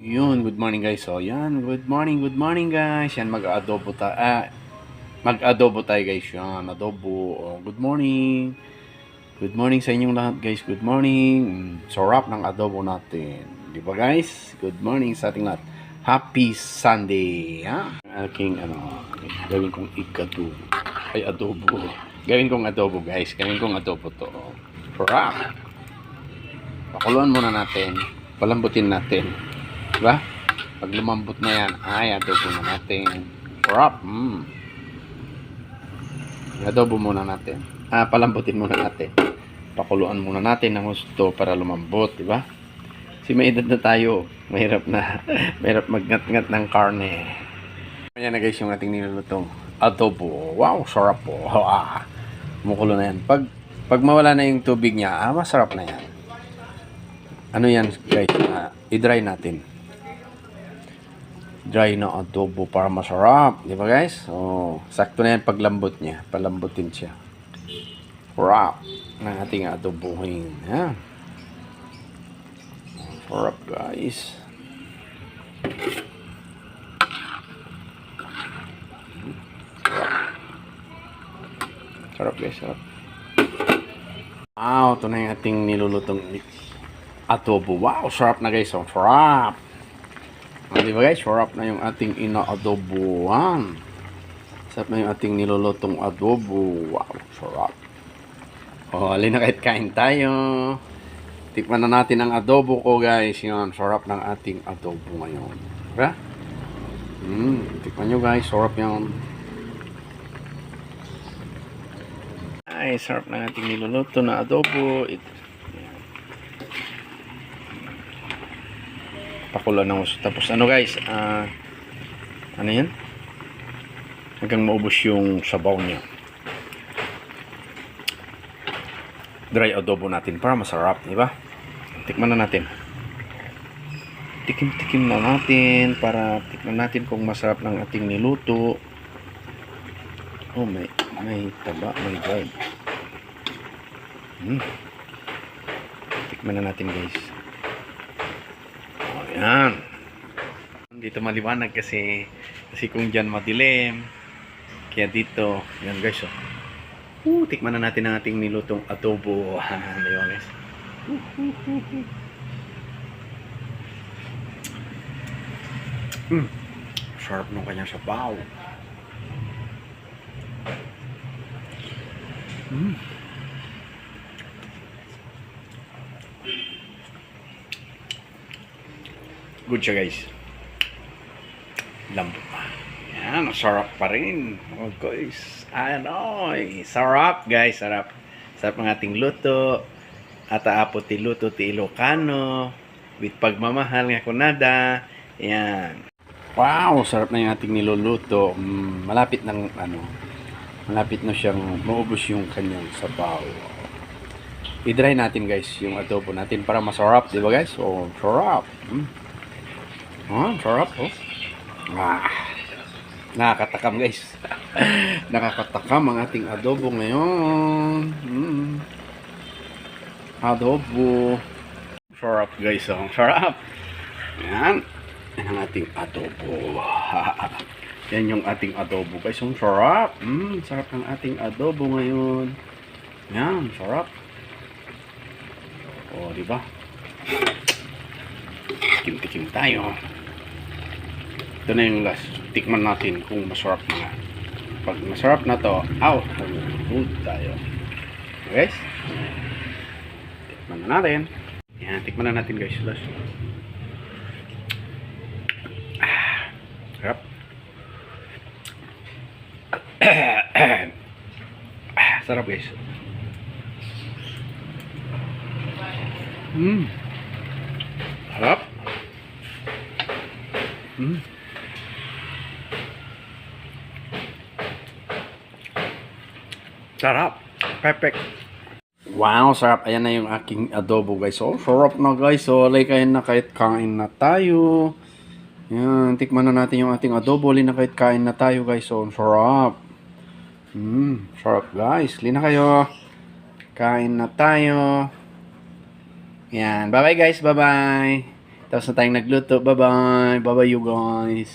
Yun, good morning guys. So, yan, good morning, good morning guys. Yan, mag-adobo tayo. Ah, mag-adobo tayo guys. Yan, adobo. Oh, good morning. Good morning sa inyong lahat guys. Good morning. Mm, Sarap ng adobo natin. Di ba guys? Good morning sa ating lahat. Happy Sunday. Ha? Aking ano, gawin kong ikadobo. Ay, adobo. Gawin kong adobo guys. Gawin kong adobo to. Sarap. Pakuluan muna natin. Palambutin natin. Diba? Pag lumambot na yan, ay, adobo na natin. Sarap. Mm. Adobo muna natin. Ah, palambutin muna natin. Pakuluan muna natin ng gusto para lumambot, di ba? Kasi may edad na tayo. Mahirap na. mahirap magngat-ngat ng karne. Ayan na guys yung ating nilulutong adobo. Wow, sarap po. Ah, Mukulo na yan. Pag, pag mawala na yung tubig niya, ah, masarap na yan. Ano yan guys? Ah, i-dry natin dry na adobo para masarap. Di ba guys? Oh, sakto na yan paglambot niya. Palambutin siya. Sarap ng ating adobohin. Ha? Sarap guys. Sarap guys, sarap. Wow, ito na yung ating nilulutong adobo. Wow, sarap na guys. Oh, sarap. Ah, di ba guys? Sarap na yung ating ina-adoboan. Sarap na yung ating nilulutong adobo. Wow, sarap. Oh, alin na kahit kain tayo. Tikman na natin ang adobo ko guys. Yan, sarap ng ating adobo ngayon. Diba? Hmm, tikman nyo guys. Sarap yan. Ay, sarap ng ating niluluto na adobo. It, pakulo ng gusto. Tapos ano guys, ah ano yan? Hanggang maubos yung sabaw niya. Dry adobo natin para masarap, di ba? Tikman na natin. Tikim-tikim na natin para tikman natin kung masarap ng ating niluto. Oh, may may taba, may dried. Hmm. Tikman na natin guys. Yan. Dito maliwanag kasi kasi kung dyan madilim. Kaya dito, yan guys oh. Uh, tikman na natin ang ating nilutong adobo. Uh. Mm. Sarap nung kanyang sabaw. Mm. Good siya guys. Lambot. Yan, sarap pa rin. Oh guys. Ano, eh, sarap guys, sarap. Sarap ng ating luto. At aapo ti luto ti Ilocano. With pagmamahal nga kunada. Yan. Wow, sarap na yung ating niluluto. Mm, malapit ng ano, malapit na siyang maubos yung kanyang sabaw. I-dry natin guys yung adobo natin para masarap, di ba guys? Oh, sarap. Mm. Ah, sarap oh. Ah. Nakakatakam guys. Nakakatakam ang ating adobo ngayon. Mm. Adobo. Sarap guys, oh. Sarap. Yan. Yan ang ating adobo. Yan yung ating adobo guys. Ang sarap. Mm, sarap ng ating adobo ngayon. Yan, sarap. O, di ba? Tikim-tikim tayo. Ito na yung last. Tikman natin kung masarap na. Pag masarap na to, out. Food tayo. Guys? Tikman na natin. Yan, tikman na natin guys. Last. Ah, sarap. Sarap guys. Mm. Sarap. Mm. Sarap. Perfect. Wow, sarap. Ayan na yung aking adobo, guys. Oh, sarap na, guys. So, alay kayo na kahit kain na tayo. Yan, tikman na natin yung ating adobo. Lina kahit kain na tayo, guys. So, sarap. Hmm, sarap, guys. Lina kayo. Kain na tayo. Yan. Bye-bye, guys. Bye-bye. Tapos na tayong nagluto. Bye-bye. Bye-bye you guys.